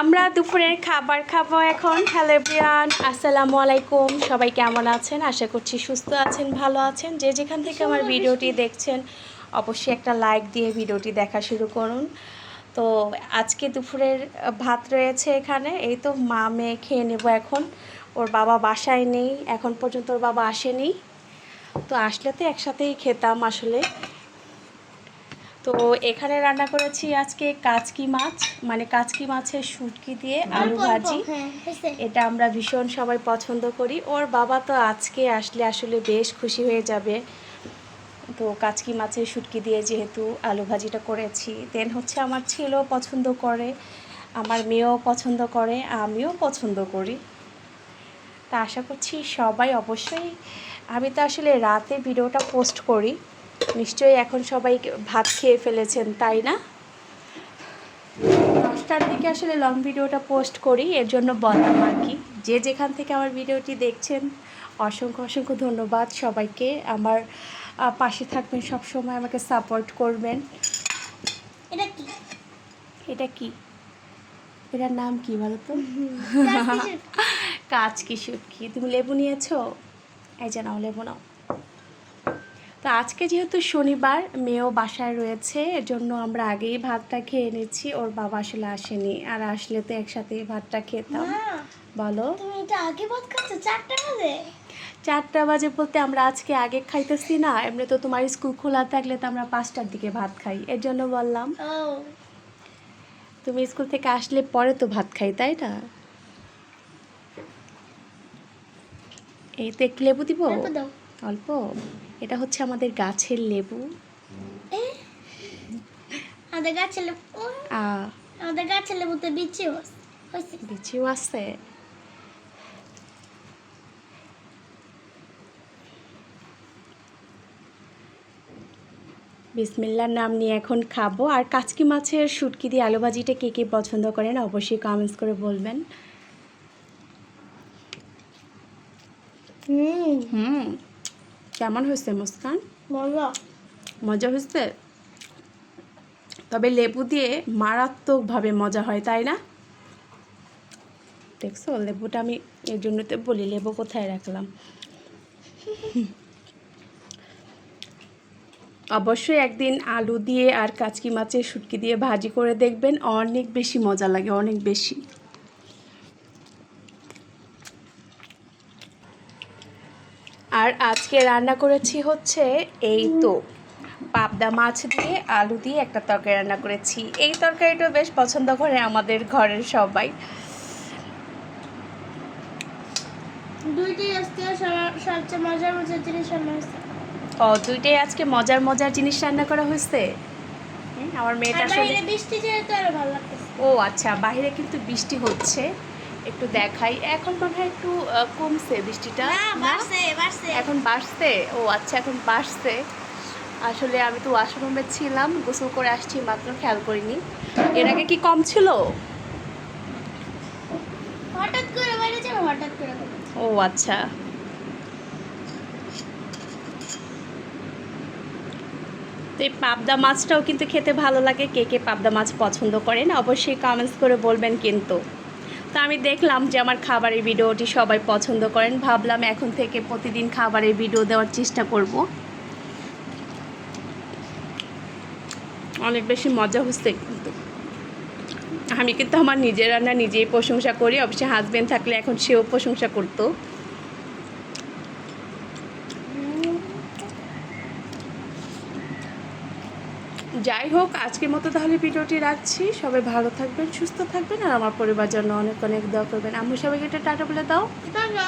আমরা দুপুরের খাবার খাব এখন। হ্যালো এভরিওয়ান আসসালামু আলাইকুম। সবাই কেমন আছেন? আশা করছি সুস্থ আছেন, ভালো আছেন। যে যেখান থেকে আমার ভিডিওটি দেখছেন, অবশ্যই একটা লাইক দিয়ে ভিডিওটি দেখা শুরু করুন। তো আজকে দুপুরের ভাত রয়েছে এখানে। এই তো মা মেয়ে খেয়ে নেব এখন। ওর বাবা বাসায় নেই। এখন পর্যন্ত ওর বাবা আসেনি। তো আসলে তো একসাথেই খেতাম আসলে। তো এখানে রান্না করেছি আজকে কাচকি মাছ মানে কাচকি মাছের শুটকি দিয়ে আলু ভাজি। হ্যাঁ এটা আমরা ভীষণ সবাই পছন্দ করি। ওর বাবা তো আজকে আসলে আসলে বেশ খুশি হয়ে যাবে। তো কাচকি মাছের শুটকি দিয়ে যেহেতু আলু ভাজিটা করেছি। দেন হচ্ছে আমার ছেলেও পছন্দ করে আমার মেয়েও পছন্দ করে আমিও পছন্দ করি। তা আশা করছি সবাই অবশ্যই আমি তো আসলে রাতে ভিডিওটা পোস্ট করি। নিশ্চয়ই এখন সবাই ভাত খেয়ে ফেলেছেন তাই না? দশটার দিকে আসলে লং ভিডিওটা পোস্ট করি এর জন্য বললাম আর কি। যে যেখান থেকে আমার ভিডিওটি দেখছেন অসংখ্য অসংখ্য ধন্যবাদ সবাইকে। আমার পাশে থাকবেন সব সময় আমাকে সাপোর্ট করবেন। এটা কি? এটা কি? এটার নাম কি বলো তো। কাজ কি? শুটকি তুমি লেবু নিয়েছো? এই যে নাও লেবু নাও। তো আজকে যেহেতু শনিবার মেয়েও বাসায় রয়েছে এর জন্য আমরা আগেই ভাতটা খেয়ে নিচ্ছি। ওর বাবা আসলে আসেনি আর আসলে তো একসাথে ভাতটা খেতাম। বলো। তুমি এটা আগে ভাত খাচ্ছ? চারটা বাজে? চারটা বাজে বলতে আমরা আজকে আগে খাইতেছি না এমনি তো তোমার স্কুল খোলা থাকলে তো আমরা পাঁচটার দিকে ভাত খাই এর জন্য বললাম তুমি স্কুল থেকে আসলে পরে তো ভাত খাই তাই না? এই তো একটু লেবু দিব? দাও। অল্প? এটা হচ্ছে আমাদের গাছের লেবু। আমাদের গাছের লেবু? আমাদের গাছের লেবুতে বিচি হয়েছে বিচিও আছে বিসমিল্লার নাম নিয়ে এখন খাব। আর কাচকি মাছের শুটকি দিয়ে আলু ভাজিটা কে কে পছন্দ করেন অবশ্যই কমেন্টস করে বলবেন। হুম। হুম। কেমন হয়েছে মুস্কান? মজা। মজা হয়েছে? তবে লেবু দিয়ে মারাত্মকভাবে মজা হয় তাই না? দেখছ লেবুটা আমি এর জন্য তো বলি লেবু কোথায় রাখলাম? অবশ্যই একদিন আলু দিয়ে আর কাচকি মাছের শুটকি দিয়ে ভাজি করে দেখবেন অনেক বেশি মজা লাগে অনেক বেশি। আর আজকে রান্না করেছি হচ্ছে এই তো পাবদা মাছ দিয়ে আলু দিয়ে একটা তরকারি রান্না করেছি। এই তরকারিটা বেশ পছন্দ করে আমাদের ঘরের সবাই। দুইটি আজকে সবচেয়ে মজার মজার জিনিস রান্না হয়েছে। ও দুইটাই আজকে মজার মজার জিনিস রান্না করা হয়েছে? আমার মেয়েটা আসলে বৃষ্টি যেহেতু আরও ভালো লাগতেছে। ও আচ্ছা বাইরে কিন্তু বৃষ্টি হচ্ছে। একটু দেখাই। এখন মনে হয় একটু কমছে বৃষ্টিটা এখন বাড়ছে? ও আচ্ছা এখন বাড়ছে। আসলে আমি তো ওয়াশরুমে ছিলাম গোসল করে আসছি মাত্র খেয়াল করিনি। এর আগে কি কম ছিল? হঠাৎ করে হঠাৎ করে ও আচ্ছা। তো এই পাবদা মাছটাও কিন্তু খেতে ভালো লাগে। কে কে পাবদা মাছ পছন্দ করেন? অবশ্যই কমেন্টস করে বলবেন কিন্তু। তো আমি দেখলাম যে আমার খাবারের ভিডিওটি সবাই পছন্দ করেন। ভাবলাম এখন থেকে প্রতিদিন খাবারের ভিডিও দেওয়ার চেষ্টা করব। অনেক বেশি মজা হচ্ছে কিন্তু। আমি কিন্তু আমার নিজের রান্না নিজেই প্রশংসা করি। অবশ্যই হাজব্যান্ড থাকলে এখন সেও প্রশংসা করতো। যাই হোক, আজকের মতো তাহলে ভিডিওটি রাখছি। সবাই ভালো থাকবেন, সুস্থ থাকবেন, আর আমার পরিবার জন্য অনেক অনেক দোয়া করবেন। আমি সবাইকে এটা টাটা বলে দাও। টাটা।